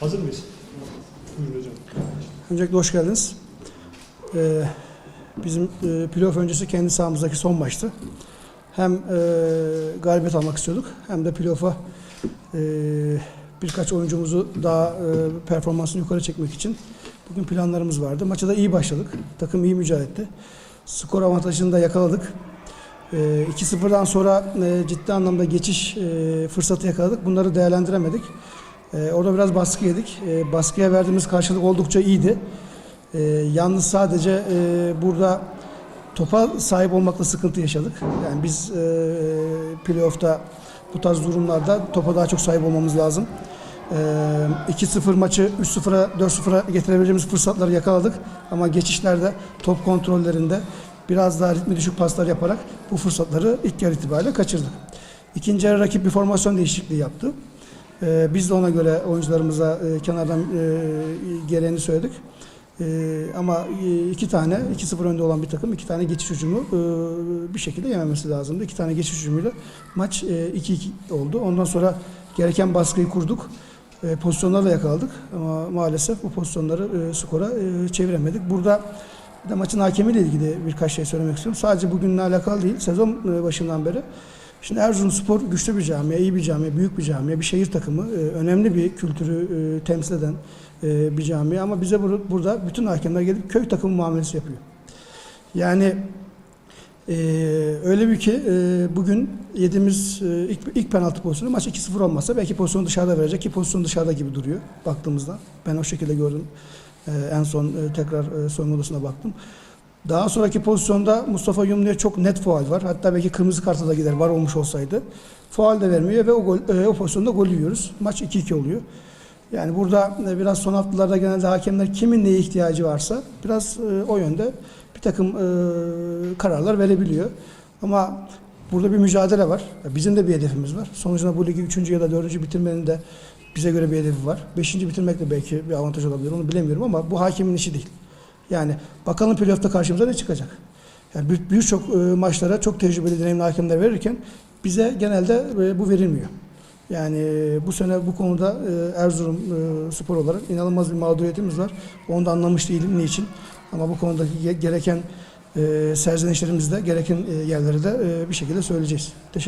Hazır mıyız? Buyurun hocam. Öncelikle hoş geldiniz. Ee, bizim e, playoff öncesi kendi sahamızdaki son maçtı. Hem e, galibiyet almak istiyorduk hem de playoff'a e, birkaç oyuncumuzu daha e, performansını yukarı çekmek için bugün planlarımız vardı. Maça da iyi başladık. Takım iyi mücadele etti. Skor avantajını da yakaladık. E, 2-0'dan sonra e, ciddi anlamda geçiş e, fırsatı yakaladık. Bunları değerlendiremedik. E, orada biraz baskı yedik. E, baskıya verdiğimiz karşılık oldukça iyiydi. E, yalnız sadece e, burada topa sahip olmakla sıkıntı yaşadık. Yani biz e, playoff'ta bu tarz durumlarda topa daha çok sahip olmamız lazım. E, 2-0 maçı 3-0'a 4-0'a getirebileceğimiz fırsatları yakaladık. Ama geçişlerde top kontrollerinde biraz daha ritmi düşük paslar yaparak bu fırsatları ilk yarı itibariyle kaçırdık. İkinci yarı rakip bir formasyon değişikliği yaptı. Ee, biz de ona göre oyuncularımıza e, kenardan e, gereğini söyledik. E, ama e, iki tane, 2-0 önde olan bir takım iki tane geçiş hücumu bir şekilde yememesi lazımdı. İki tane geçiş hücumuyla maç e, 2-2 oldu. Ondan sonra gereken baskıyı kurduk. Pozisyonlarla yakaladık ama maalesef bu pozisyonları skora çeviremedik. Burada bir de maçın hakemiyle ilgili birkaç şey söylemek istiyorum. Sadece bugünle alakalı değil, sezon e, başından beri Şimdi Erzurumspor güçlü bir camia, iyi bir camia, büyük bir camia, bir şehir takımı, e, önemli bir kültürü e, temsil eden bir camia ama bize bur- burada bütün hakemler gelip köy takımı muamelesi yapıyor. Yani e, öyle bir ki e, bugün yediğimiz e, ilk, ilk penaltı pozisyonu maç 2-0 olmasa belki pozisyonu dışarıda verecek ki pozisyon dışarıda gibi duruyor baktığımızda. Ben o şekilde gördüm. E, en son e, tekrar e, soyunma odasına baktım. Daha sonraki pozisyonda Mustafa Yumlu'ya çok net faul var. Hatta belki kırmızı karta da gider var olmuş olsaydı. Faul de vermiyor ve o, gol, e, o pozisyonda gol yiyoruz. Maç 2-2 oluyor. Yani burada e, biraz son haftalarda genelde hakemler kimin neye ihtiyacı varsa biraz e, o yönde bir takım e, kararlar verebiliyor. Ama burada bir mücadele var. Bizim de bir hedefimiz var. Sonucunda bu ligi 3. ya da 4. bitirmenin de bize göre bir hedefi var. 5. bitirmek de belki bir avantaj olabilir. Onu bilemiyorum ama bu hakemin işi değil. Yani bakalım playoff'ta karşımıza ne çıkacak? Yani bir- birçok e, maçlara çok tecrübeli deneyimli hakemler verirken bize genelde e, bu verilmiyor. Yani e, bu sene bu konuda Erzurum spor olarak inanılmaz bir mağduriyetimiz var. Onu da anlamış değilim niçin. Ama bu konudaki ge- gereken e, serzenişlerimizde gereken e, yerleri de bir şekilde söyleyeceğiz. Teşekkür